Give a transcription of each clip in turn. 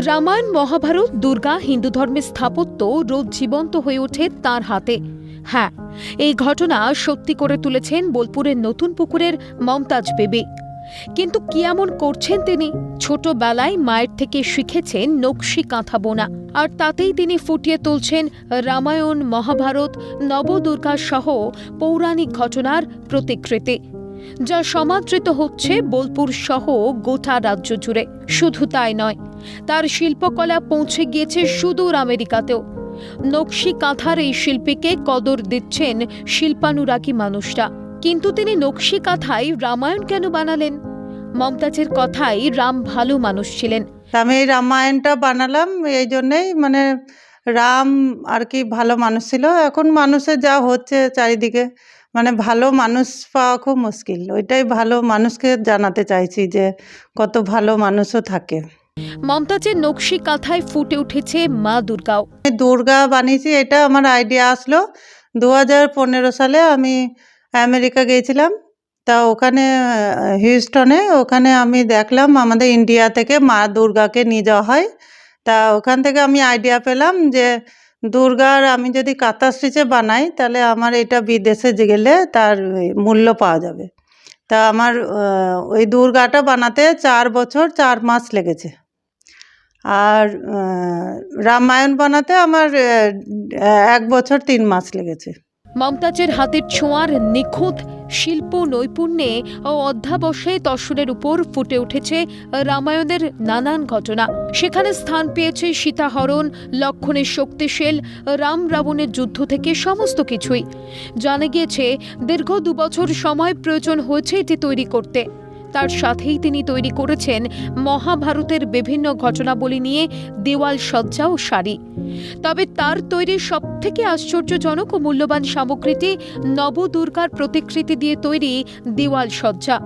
রামায়ণ, মহাভারত, দুর্গা, হিন্দু ধর্মের স্থাপত্য রোজ জীবন্ত হয়ে ওঠে তার হাতে। হ্যাঁ এই ঘটনা সত্যি করে তুলেছেন বোলপুরের নতুন পুকুরের মমতাজ বেবি। কিন্তু কি এমন করছেন তিনি? ছোটবেলায় মায়ের থেকে শিখেছেন নকশি কাঁথা বোনা, আর তাতেই তিনি ফুটিয়ে তুলছেন রামায়ণ, মহাভারত, নবদুর্গা সহ পৌরাণিক ঘটনার প্রতিকৃতি, যা সমাদৃত হচ্ছে বোলপুর সহ গোটা রাজ্য জুড়ে। শুধু তাই নয় তার শিল্পকলা পৌঁছে গিয়েছে সুদূর আমেরিকাতেও। নকশি কাঁথার এই শিল্পীকে কদর দিচ্ছেন শিল্পানুরাগী মানুষরা। কিন্তু তিনি নকশি কাঁথায় রামায়ণ কেন বানালেন? মমতাজের কথাই রাম ভালো মানুষ ছিলেন। আমি রামায়ণটা বানালাম, এই জন্যেই মানে রাম আর কি ভালো মানুষ ছিল। এখন মানুষের যা হচ্ছে চারিদিকে মানে ভালো মানুষ পাওয়া খুব মুশকিল। ওইটাই ভালো মানুষকে জানাতে চাইছি যে কত ভালো মানুষও থাকে। মমতাজের নকশি কাঁথায় ফুটে উঠেছে মা দুর্গাও। দুর্গা বানিয়েছি, এটা আমার আইডিয়া আসলো। দু হাজার পনেরো সালে আমি আমেরিকা গিয়েছিলাম। তা ওখানে, হিউস্টনে, ওখানে আমি দেখলাম আমাদের ইন্ডিয়া থেকে মা দুর্গাকে নিয়ে যাওয়া হয়। তা ওখান থেকে আমি আইডিয়া পেলাম যে, দুর্গার আমি যদি কাঁথা স্টিচে বানাই, তাহলে আমার এটা বিদেশে গেলে তার মূল্য পাওয়া যাবে। তা আমার ওই দুর্গাটা বানাতে চার বছর, চার মাস লেগেছে। আর রামায়ণ বানাতে আমার এক বছর তিন মাস লেগেছে। মমতাজের হাতের ছোঁয়ার নিখুঁত শিল্প নৈপুণ্যে ও অধ্যাবসায়ে তসরের উপর ফুটে উঠেছে রামায়ণের নানান ঘটনা। সেখানে স্থান পেয়েছে সীতাহরণ, লক্ষণের শক্তিশীল, রাম রাবণের যুদ্ধ থেকে সমস্ত কিছুই। জানা গিয়েছে, দীর্ঘ দুবছর সময় প্রয়োজন হয়েছে এটি তৈরি করতে। তার সাথেই তিনি তৈরি করেছেন মহাভারতের বিভিন্ন ঘটনাবলী নিয়ে দেওয়াল সজ্জা ও শাড়ি তবে তার তৈরি সবথেকে আশ্চর্যজনক ও মূল্যবান সামগ্রীটি নবদুর্গার প্রতিকৃতি দিয়ে তৈরি দেওয়াল সজ্জা।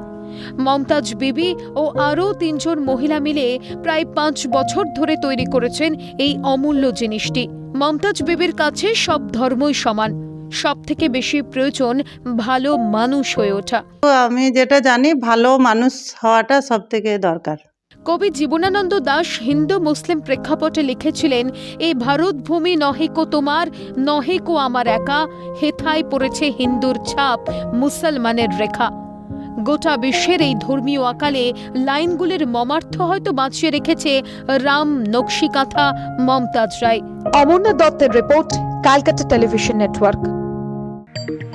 মমতাজ বিবি ও আরও তিনজন মহিলা মিলে প্রায় পাঁচ বছর ধরে তৈরি করেছেন এই অমূল্য জিনিসটি। মমতাজ বিবির কাছে সব ধর্মই সমান। সব থেকে বেশি প্রয়োজন ভালো মানুষ হয়ে ওঠা। তো আমি যেটা জানি ভালো মানুষ হওয়াটা সব থেকে দরকার। কবি জীবনানন্দ দাস হিন্দু মুসলিম প্রেক্ষাপটে লিখেছিলেন এই ভারত ভূমি নহে কো তোমার নহে কো আমার একা হেথায় পড়েছে হিন্দুর ছাপ মুসলমানের রেখা। গোটা বিশ্বের এই ধর্মীয় আকালে লাইনগুলির মমার্থ হয়তো বাঁচিয়ে রেখেছে রাম নকশিকাঁথা মমতাজ রায়। অমরনাথ দত্তের report Calcutta television network. you